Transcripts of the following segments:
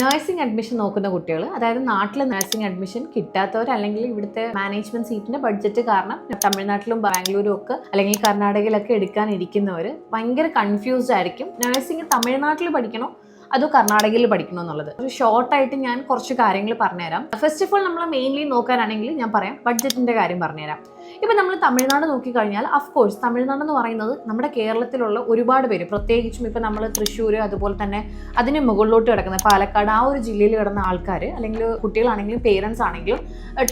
Nursing admission നോക്കുന്ന കുട്ടികൾ അതായത് നാട്ടിലെ നഴ്സിംഗ് അഡ്മിഷൻ കിട്ടാത്തവർ അല്ലെങ്കിൽ ഇവിടുത്തെ മാനേജ്മെന്റ് സീറ്റിന്റെ ബഡ്ജറ്റ് കാരണം തമിഴ്നാട്ടിലും ബാംഗ്ലൂരും ഒക്കെ അല്ലെങ്കിൽ കർണാടകയിലൊക്കെ എടുക്കാനിരിക്കുന്നവർ ഭയങ്കര കൺഫ്യൂസ്ഡ് ആയിരിക്കും. നഴ്സിംഗ് തമിഴ്നാട്ടിൽ പഠിക്കണോ? അതോ കർണാടകയിൽ പഠിക്കണോ എന്നുള്ളത്. ഒരു ഷോർട്ടായിട്ട് ഞാൻ കുറച്ച് കാര്യങ്ങൾ പറഞ്ഞുതരാം. ഫസ്റ്റ് ഓഫ് ഓൾ നമ്മൾ മെയിൻലി നോക്കാനാണെങ്കിൽ ഞാൻ പറയാം ബഡ്ജറ്റിന്റെ കാര്യം പറഞ്ഞുതരാം. ഇപ്പം നമ്മൾ തമിഴ്നാട് നോക്കിക്കഴിഞ്ഞാൽ അഫ് കോഴ്സ് തമിഴ്നാട് എന്ന് പറയുന്നത് നമ്മുടെ കേരളത്തിലുള്ള ഒരുപാട് പേര്. പ്രത്യേകിച്ചും ഇപ്പം നമ്മൾ തൃശ്ശൂർ അതുപോലെ തന്നെ അതിന് മുകളിലോട്ട് കിടക്കുന്ന പാലക്കാട് ആ ഒരു ജില്ലയിൽ കിടന്ന ആൾക്കാർ അല്ലെങ്കിൽ കുട്ടികളാണെങ്കിലും പേരൻസ് ആണെങ്കിലും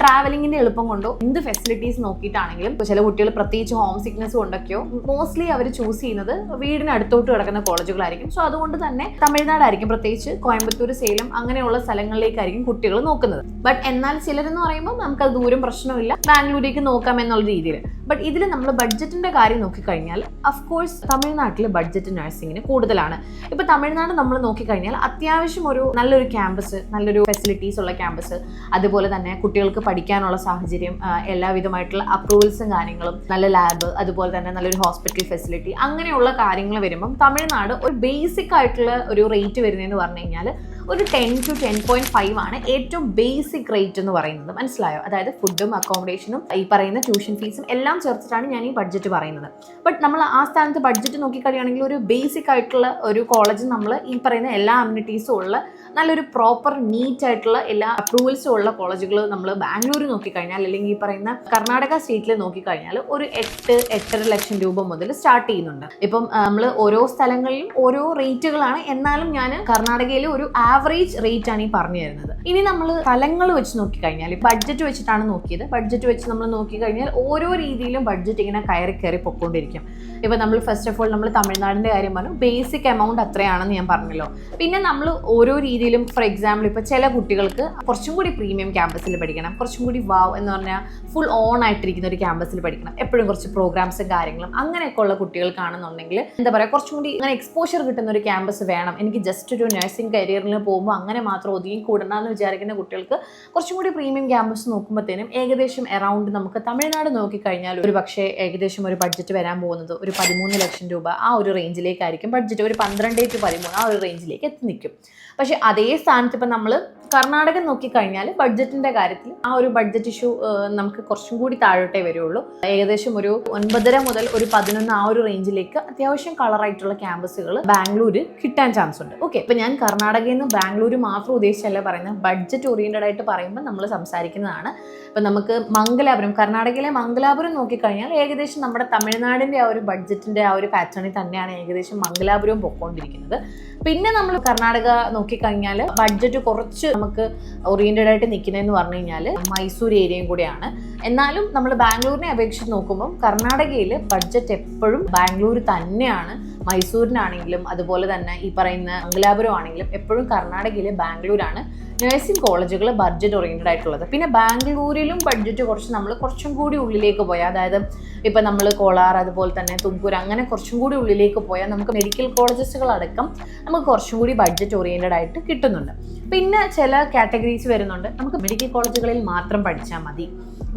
ട്രാവലിങ്ങിന്റെ എളുപ്പം കൊണ്ടോ എന്ത് ഫെസിലിറ്റീസ് നോക്കിയിട്ടാണെങ്കിലും ചില കുട്ടികൾ പ്രത്യേകിച്ച് ഹോം സിക്നസ് കൊണ്ടൊക്കെയോ മോസ്റ്റ്ലി അവർ ചൂസ് ചെയ്യുന്നത് വീടിനടുത്തോട്ട് കിടക്കുന്ന കോളേജുകളായിരിക്കും. സോ അതുകൊണ്ട് തന്നെ തമിഴ്നാടായിരിക്കും പ്രത്യേകിച്ച് കോയമ്പത്തൂർ സേലം അങ്ങനെയുള്ള സ്ഥലങ്ങളിലേക്കായിരിക്കും കുട്ടികൾ നോക്കുന്നത്. ബട്ട് എന്നാൽ ചിലരെന്ന് പറയുമ്പോൾ നമുക്കത് ദൂരം പ്രശ്നമില്ല. ബാംഗ്ലൂരേക്ക് നോക്കാം എന്നുള്ള രീതിയിൽ ബട്ട് ഇതിൽ നമ്മൾ ബഡ്ജറ്റിന്റെ കാര്യം നോക്കിക്കഴിഞ്ഞാൽ ഓഫ് കോഴ്സ് തമിഴ്നാട്ടിൽ ബഡ്ജറ്റ് നഴ്സിംഗിന് കൂടുതലാണ്. ഇപ്പൊ തമിഴ്നാട് നമ്മൾ നോക്കിക്കഴിഞ്ഞാൽ അത്യാവശ്യം ഒരു നല്ലൊരു ക്യാമ്പസ് നല്ലൊരു ഫെസിലിറ്റീസ് ഉള്ള ക്യാമ്പസ് അതുപോലെ തന്നെ കുട്ടികൾക്ക് പഠിക്കാനുള്ള സാഹചര്യം എല്ലാവിധമായിട്ടുള്ള അപ്രൂവൽസും കാര്യങ്ങളും നല്ല ലാബ് അതുപോലെ തന്നെ നല്ലൊരു ഹോസ്പിറ്റൽ ഫെസിലിറ്റി അങ്ങനെയുള്ള കാര്യങ്ങൾ വരുമ്പം തമിഴ്നാട് ഒരു ബേസിക് ആയിട്ടുള്ള ഒരു റേറ്റ് വരുന്നതെന്ന് പറഞ്ഞു കഴിഞ്ഞാൽ ഒരു ten to ten point five ആണ് ഏറ്റവും ബേസിക് റേറ്റ് എന്ന് പറയുന്നത്. മനസ്സിലായോ? അതായത് ഫുഡും അക്കോമഡേഷനും ഈ പറയുന്ന ട്യൂഷൻ ഫീസും എല്ലാം ചേർത്തിട്ടാണ് ഞാൻ ഈ ബഡ്ജറ്റ് പറയുന്നത്. ബട്ട് നമ്മൾ ആ സ്ഥാനത്ത് ബഡ്ജറ്റ് നോക്കിക്കഴിയുകയാണെങ്കിൽ ഒരു ബേസിക് ആയിട്ടുള്ള ഒരു കോളേജ് നമ്മൾ ഈ പറയുന്ന എല്ലാ അമ്യൂണിറ്റീസും ഉള്ള നല്ലൊരു പ്രോപ്പർ നീറ്റ് ആയിട്ടുള്ള എല്ലാ അപ്രൂവൽസും ഉള്ള കോളേജുകൾ നമ്മൾ ബാംഗ്ലൂർ നോക്കിക്കഴിഞ്ഞാൽ അല്ലെങ്കിൽ ഈ പറയുന്ന കർണാടക സ്റ്റേറ്റിൽ നോക്കിക്കഴിഞ്ഞാൽ ഒരു എട്ട് എട്ടര ലക്ഷം രൂപ മുതൽ സ്റ്റാർട്ട് ചെയ്യുന്നുണ്ട്. ഇപ്പം നമ്മൾ ഓരോ സ്ഥലങ്ങളിലും ഓരോ റേറ്റുകളാണ് എന്നാലും ഞാൻ കർണാടകയിൽ ഒരു ആവറേജ് റേറ്റ് ആണ് ഈ പറഞ്ഞു തരുന്നത്. ഇനി നമ്മൾ സ്ഥലങ്ങൾ വെച്ച് നോക്കിക്കഴിഞ്ഞാൽ ബഡ്ജറ്റ് വെച്ചിട്ടാണ് നോക്കിയത്. ബഡ്ജറ്റ് വെച്ച് നമ്മൾ നോക്കി കഴിഞ്ഞാൽ ഓരോ രീതിയിലും ബഡ്ജറ്റ് ഇങ്ങനെ കയറി കയറി പൊക്കോണ്ടിരിക്കും. ഇപ്പൊ നമ്മൾ ഫസ്റ്റ് ഓഫ് ഓൾ നമ്മൾ തമിഴ്നാടിന്റെ കാര്യം പറഞ്ഞു. ബേസിക് എമൗണ്ട് അത്രയാണെന്ന് ഞാൻ പറഞ്ഞല്ലോ. പിന്നെ നമ്മൾ ഓരോ രീതിയിലും ഫോർ എക്സാമ്പിൾ ഇപ്പോൾ ചില കുട്ടികൾക്ക് കുറച്ചും കൂടി പ്രീമിയം ക്യാമ്പസിൽ പഠിക്കണം. കുറച്ചും കൂടി വാവ് എന്ന് പറഞ്ഞാൽ ഫുൾ ഓൺ ആയിട്ടിരിക്കുന്ന ഒരു ക്യാമ്പസിൽ പഠിക്കണം. എപ്പോഴും കുറച്ച് പ്രോഗ്രാംസും കാര്യങ്ങളും അങ്ങനെയൊക്കെ ഉള്ള കുട്ടികൾക്കാണെന്നുണ്ടെങ്കിൽ എന്താ പറയുക കുറച്ചും കൂടി എക്സ്പോഷർ കിട്ടുന്ന ഒരു ക്യാമ്പസ് വേണം. എനിക്ക് ജസ്റ്റ് ഒരു നഴ്സിംഗ് കരിയറിൽ പോകുമ്പോൾ അങ്ങനെ മാത്രം ഒതുങ്ങി കൂടണമെന്ന് വിചാരിക്കുന്ന കുട്ടികൾക്ക് കുറച്ചും കൂടി പ്രീമിയം ക്യാമ്പസ് നോക്കുമ്പോഴത്തേനും ഏകദേശം എറൗണ്ട് നമുക്ക് തമിഴ്നാട് നോക്കിക്കഴിഞ്ഞാൽ ഒരു പക്ഷേ ഏകദേശം ഒരു ബഡ്ജറ്റ് വരാൻ പോകുന്നത് ഒരു പതിമൂന്ന് ലക്ഷം രൂപ ആ ഒരു റേഞ്ചിലേക്കായിരിക്കും ബഡ്ജറ്റ് ഒരു പന്ത്രണ്ട് ടു പതിമൂന്ന് ആ ഒരു റേഞ്ചിലേക്ക് എത്തി നിൽക്കും പക്ഷേ അതേ സ്ഥാനത്ത് ഇപ്പം നമ്മൾ കർണാടക നോക്കിക്കഴിഞ്ഞാൽ ബഡ്ജറ്റിന്റെ കാര്യത്തിൽ ആ ഒരു ബഡ്ജറ്റ് ഇഷ്യൂ നമുക്ക് കുറച്ചും കൂടി താഴോട്ടേ വരുള്ളൂ. ഏകദേശം ഒരു ഒൻപതര മുതൽ ഒരു പതിനൊന്ന് ആ ഒരു റേഞ്ചിലേക്ക് അത്യാവശ്യം കളറായിട്ടുള്ള ക്യാമ്പസുകൾ ബാംഗ്ലൂർ കിട്ടാൻ ചാൻസ് ഉണ്ട്. ഓക്കെ ഇപ്പം ഞാൻ കർണാടകയിൽ നിന്ന് ബാംഗ്ലൂർ മാത്രം ഉദ്ദേശിച്ചല്ല പറയുന്നത്. ബഡ്ജറ്റ് ഓറിയന്റഡ് ആയിട്ട് പറയുമ്പോൾ നമ്മൾ സംസാരിക്കുന്നതാണ്. ഇപ്പം നമുക്ക് മംഗലാപുരം കർണാടകയിലെ മംഗലാപുരം നോക്കിക്കഴിഞ്ഞാൽ ഏകദേശം നമ്മുടെ തമിഴ്നാടിന്റെ ആ ഒരു ബഡ്ജറ്റിന്റെ ആ ഒരു പാറ്റേണിൽ തന്നെയാണ് ഏകദേശം മംഗലാപുരവും പൊക്കോണ്ടിരിക്കുന്നത്. പിന്നെ നമ്മൾ കർണാടക നോക്കിക്കഴിഞ്ഞാൽ ബഡ്ജറ്റ് കുറച്ച് നമുക്ക് ഓറിയന്റഡ് ആയിട്ട് നിൽക്കുന്നതെന്ന് പറഞ്ഞു കഴിഞ്ഞാൽ മൈസൂർ ഏരിയയും കൂടെയാണ്. എന്നാലും നമ്മൾ ബാംഗ്ലൂരിനെ അപേക്ഷിച്ച് നോക്കുമ്പോൾ കർണാടകയിൽ ബഡ്ജറ്റ് എപ്പോഴും ബാംഗ്ലൂർ തന്നെയാണ്. മൈസൂരിനാണെങ്കിലും അതുപോലെ തന്നെ ഈ പറയുന്ന മംഗലാപുരം ആണെങ്കിലും എപ്പോഴും കർണാടകയിൽ ബാംഗ്ലൂരാണ് നഴ്സിംഗ് കോളേജുകൾ ബഡ്ജറ്റ് ഓറിയന്റഡ് ആയിട്ടുള്ളത്. പിന്നെ ബാംഗ്ലൂരിലും ബഡ്ജറ്റ് കുറച്ച് നമ്മൾ കുറച്ചും കൂടി ഉള്ളിലേക്ക് പോയാൽ അതായത് ഇപ്പം നമ്മൾ കോളാർ അതുപോലെ തന്നെ തുംകൂർ അങ്ങനെ കുറച്ചും കൂടി ഉള്ളിലേക്ക് പോയാൽ നമുക്ക് മെഡിക്കൽ കോളേജസുകളടക്കം നമുക്ക് കുറച്ചും കൂടി ബഡ്ജറ്റ് ഓറിയന്റഡ് ആയിട്ട് കിട്ടുന്നുണ്ട്. പിന്നെ ചില കാറ്റഗറീസ് വരുന്നുണ്ട്. നമുക്ക് മെഡിക്കൽ കോളേജുകളിൽ മാത്രം പഠിച്ചാൽ മതി.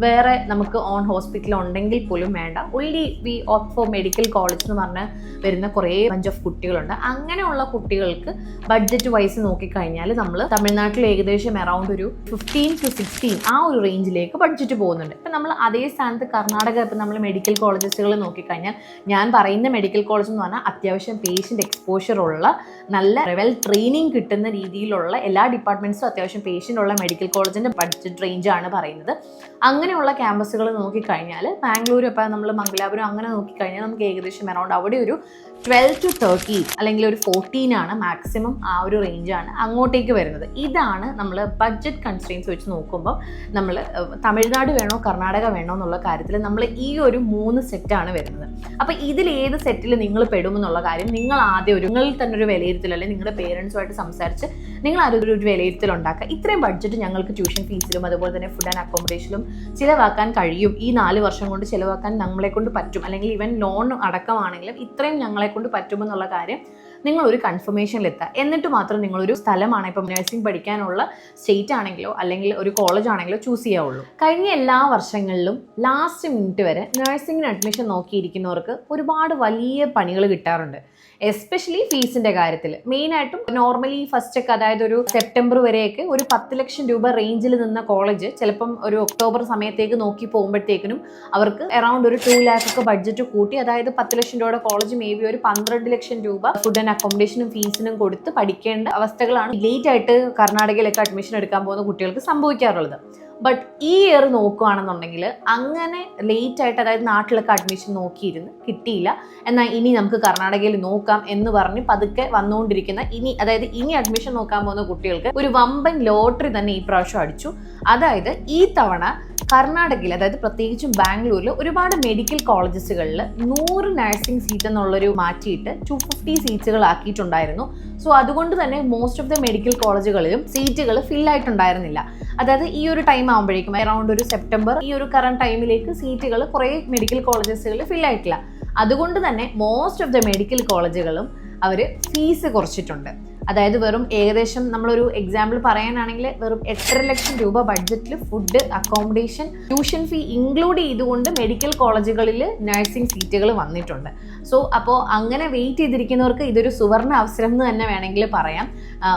വേറെ നമുക്ക് ഓൺ ഹോസ്പിറ്റൽ ഉണ്ടെങ്കിൽ പോലും വേണ്ട. Only we opt for medical college എന്ന് പറഞ്ഞ് വരുന്ന കുറേ ബഞ്ച് ഓഫ് കുട്ടികളുണ്ട്. അങ്ങനെയുള്ള കുട്ടികൾക്ക് ബഡ്ജറ്റ് വൈസ് നോക്കിക്കഴിഞ്ഞാൽ നമ്മൾ തമിഴ്നാട്ടിൽ ഏകദേശം അറൗണ്ട് ഒരു ഫിഫ്റ്റീൻ ടു സിക്സ്റ്റീൻ ആ ഒരു റേഞ്ചിലേക്ക് ബഡ്ജറ്റ് പോകുന്നുണ്ട്. ഇപ്പം നമ്മൾ അതേ സ്ഥാനത്ത് കർണാടക ഇപ്പം നമ്മൾ മെഡിക്കൽ കോളേജസുകൾ നോക്കിക്കഴിഞ്ഞാൽ ഞാൻ പറയുന്ന മെഡിക്കൽ കോളേജ് എന്ന് പറഞ്ഞാൽ അത്യാവശ്യം പേഷ്യന്റ് ഉള്ള നല്ല വെൽ ട്രെയിനിങ് കിട്ടുന്ന രീതിയിലുള്ള എല്ലാ ഡിപ്പാർട്ട്മെന്റ്സും അത്യാവശ്യം പേഷ്യന്റ് ഉള്ള മെഡിക്കൽ കോളേജിന്റെ ബഡ്ജറ്റ് റേഞ്ച് ആണ് പറയുന്നത്. അങ്ങനെയുള്ള ക്യാമ്പസുകൾ നോക്കിക്കഴിഞ്ഞാൽ ബാംഗ്ലൂർ ഇപ്പം നമ്മൾ മംഗലാപുരം അങ്ങനെ നോക്കിക്കഴിഞ്ഞാൽ നമുക്ക് ഏകദേശം അറൗണ്ട് അവിടെ ഒരു ട്വൽവ് ടു തേർട്ടീൻ അല്ലെങ്കിൽ ഒരു ഫോർട്ടീൻ ആണ് മാക്സിമം ആ ഒരു റേഞ്ചാണ് അങ്ങോട്ടേക്ക് വരുന്നത്. ഇതാണ് നമ്മൾ ബഡ്ജറ്റ് കൺസ്ട്രെയിൻസ് വെച്ച് നോക്കുമ്പോൾ നമ്മൾ തമിഴ്നാട് വേണോ കർണാടക വേണോ എന്നുള്ള കാര്യത്തിൽ നമ്മൾ ഈ ഒരു മൂന്ന് സെറ്റാണ് വരുന്നത്. അപ്പോൾ ഇതിൽ ഏത് സെറ്റിൽ നിങ്ങൾ പെടുമെന്നുള്ള കാര്യം നിങ്ങൾ ആദ്യം ഒരു നിങ്ങളിൽ തന്നെ ഒരു വിലയിരുത്തൽ അല്ലെങ്കിൽ നിങ്ങളുടെ പേരൻസുമായിട്ട് സംസാരിച്ച് നിങ്ങൾ അതൊരു വിലയിരുത്തൽ ഉണ്ടാക്കുക. ഇത്രയും ബഡ്ജറ്റ് ഞങ്ങൾക്ക് ട്യൂഷൻ ഫീസിലും അതുപോലെ തന്നെ ഫുഡ് ആൻഡ് അക്കോമഡേഷനിലും ചിലവാക്കാൻ കഴിയും. ഈ നാല് വർഷം കൊണ്ട് ചിലവാക്കാൻ നമ്മളെ കൊണ്ട് പറ്റും. അല്ലെങ്കിൽ ഇവൻ ലോൺ അടക്കമാണെങ്കിലും ഇത്രയും ഞങ്ങളെ കൊണ്ട് പറ്റുമെന്നുള്ള കാര്യം നിങ്ങൾ ഒരു കൺഫർമേഷനിലെത്തുക എന്നിട്ട് മാത്രം നിങ്ങളൊരു സ്ഥലമാണ് ഇപ്പം നഴ്സിംഗ് പഠിക്കാനുള്ള സ്റ്റേറ്റ് ആണെങ്കിലോ അല്ലെങ്കിൽ ഒരു കോളേജ് ആണെങ്കിലോ ചൂസ് ചെയ്യാവുള്ളൂ. കഴിഞ്ഞ എല്ലാ വർഷങ്ങളിലും ലാസ്റ്റ് മിനിറ്റ് വരെ നഴ്സിംഗിന് അഡ്മിഷൻ നോക്കിയിരിക്കുന്നവർക്ക് ഒരുപാട് വലിയ പണികൾ കിട്ടാറുണ്ട്. എസ്പെഷ്യലി ഫീസിന്റെ കാര്യത്തിൽ. മെയിനായിട്ടും നോർമലി ഫസ്റ്റ് ഒക്കെ അതായത് ഒരു സെപ്റ്റംബർ വരെയൊക്കെ ഒരു പത്ത് ലക്ഷം രൂപ റേഞ്ചിൽ നിന്ന കോളേജ് ചിലപ്പം ഒരു ഒക്ടോബർ സമയത്തേക്ക് നോക്കി പോകുമ്പോഴത്തേക്കിനും അവർക്ക് അറൌണ്ട് ഒരു ടു ലാക്ക് ഒക്കെ ബഡ്ജറ്റ് കൂട്ടി അതായത് പത്ത് ലക്ഷം രൂപയുടെ കോളേജ് മേ ബി ഒരു പന്ത്രണ്ട് ലക്ഷം രൂപ ഫുഡ് ആൻഡ് അക്കോമഡേഷനും ഫീസിനും കൊടുത്ത് പഠിക്കേണ്ട അവസ്ഥകളാണ് ലേറ്റ് ആയിട്ട് കർണാടകയിലൊക്കെ അഡ്മിഷൻ എടുക്കാൻ പോകുന്ന കുട്ടികൾക്ക് സംഭവിക്കാറുള്ളത്. ബട്ട് ഈ ഇയർ നോക്കുകയാണെന്നുണ്ടെങ്കിൽ അങ്ങനെ ലേറ്റ് ആയിട്ട് അതായത് നാട്ടിലൊക്കെ അഡ്മിഷൻ നോക്കിയിരുന്നു കിട്ടിയില്ല. എന്നാൽ ഇനി നമുക്ക് കർണാടകയിൽ നോക്കാം എന്ന് പറഞ്ഞ് പതുക്കെ വന്നുകൊണ്ടിരിക്കുന്ന ഇനി അതായത് ഇനി അഡ്മിഷൻ നോക്കാൻ പോകുന്ന കുട്ടികൾക്ക് ഒരു വമ്പൻ ലോട്ടറി തന്നെ ഈ പ്രാവശ്യം അടിച്ചു. അതായത് ഈ തവണ കർണാടകയിൽ അതായത് പ്രത്യേകിച്ചും ബാംഗ്ലൂരിൽ ഒരുപാട് മെഡിക്കൽ കോളേജസുകളിൽ നൂറ് നഴ്സിംഗ് സീറ്റ് എന്നുള്ളൊരു മാറ്റിയിട്ട് ടു ഫിഫ്റ്റി സീറ്റുകളാക്കിയിട്ടുണ്ടായിരുന്നു സോ അതുകൊണ്ട് തന്നെ മോസ്റ്റ് ഓഫ് ദ മെഡിക്കൽ കോളേജുകളിലും സീറ്റുകൾ ഫിൽ ആയിട്ടുണ്ടായിരുന്നില്ല. അതായത് ഈ ഒരു ടൈം ആകുമ്പോഴേക്കും അറൗണ്ട് ഒരു സെപ്റ്റംബർ ഈ ഒരു കറണ്ട് ടൈമിലേക്ക് സീറ്റുകൾ കുറേ മെഡിക്കൽ കോളേജസുകളിൽ ഫിൽ ആയിട്ടില്ല. അതുകൊണ്ട് തന്നെ മോസ്റ്റ് ഓഫ് ദ മെഡിക്കൽ കോളേജുകളും അവർ ഫീസ് കുറച്ചിട്ടുണ്ട്. അതായത് വെറും ഏകദേശം നമ്മളൊരു എക്സാമ്പിൾ പറയാനാണെങ്കിൽ വെറും എട്ടര ലക്ഷം രൂപ ബഡ്ജറ്റിൽ food accommodation tuition fee include ചെയ്തുകൊണ്ട് മെഡിക്കൽ കോളേജുകളിൽ നഴ്സിംഗ് സീറ്റുകൾ വന്നിട്ടുണ്ട്. സോ അപ്പോൾ അങ്ങനെ വെയിറ്റ് ചെയ്തിരിക്കുന്നവർക്ക് ഇതൊരു സുവർണ അവസരം എന്ന് തന്നെ വേണമെങ്കിൽ പറയാം.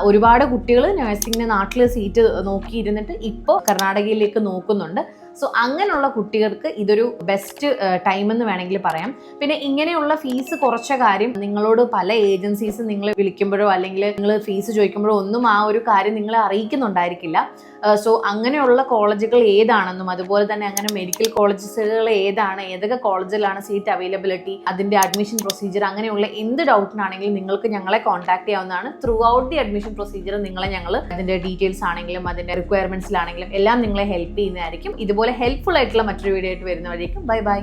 ഒരുപാട് കുട്ടികൾ നഴ്സിംഗിന് നാട്ടിൽ സീറ്റ് നോക്കിയിരുന്നിട്ട് ഇപ്പോൾ കർണാടകയിലേക്ക് നോക്കുന്നുണ്ട്. സോ അങ്ങനെയുള്ള കുട്ടികൾക്ക് ഇതൊരു ബെസ്റ്റ് ടൈം എന്ന് വേണമെങ്കിൽ പറയാം. പിന്നെ ഇങ്ങനെയുള്ള ഫീസ് കുറച്ച കാര്യം നിങ്ങളോട് പല ഏജൻസീസ് നിങ്ങളെ വിളിക്കുമ്പോഴോ അല്ലെങ്കിൽ നിങ്ങൾ ഫീസ് ചോദിക്കുമ്പോഴോ ഒന്നും ആ ഒരു കാര്യം നിങ്ങളെ അറിയിക്കുന്നുണ്ടായിരിക്കില്ല. സോ അങ്ങനെയുള്ള കോളേജുകൾ ഏതാണെന്നും അതുപോലെ തന്നെ അങ്ങനെ മെഡിക്കൽ കോളേജസുകൾ ഏതാണ് ഏതൊക്കെ കോളേജിലാണ് സീറ്റ് അവൈലബിലിറ്റി അതിന്റെ അഡ്മിഷൻ പ്രൊസീജിയർ അങ്ങനെയുള്ള എന്ത് ഡൗട്ടിനാണെങ്കിലും നിങ്ങൾക്ക് ഞങ്ങളെ കോൺടാക്ട് ചെയ്യാവുന്നതാണ്. Throughout the admission procedure നിങ്ങളെ ഞങ്ങൾ അതിന്റെ ഡീറ്റെയിൽസ് ആണെങ്കിലും അതിന്റെ റിക്വയർമെന്റ്സിലാണെങ്കിലും എല്ലാം നിങ്ങളെ ഹെൽപ്പ് ചെയ്യുന്നതായിരിക്കും. ഇതുപോലെ ഹെൽപ്ഫുൾ ആയിട്ടുള്ള മറ്റൊരു വീഡിയോ ആയിട്ട് വരുന്ന വഴിക്കും. Bye bye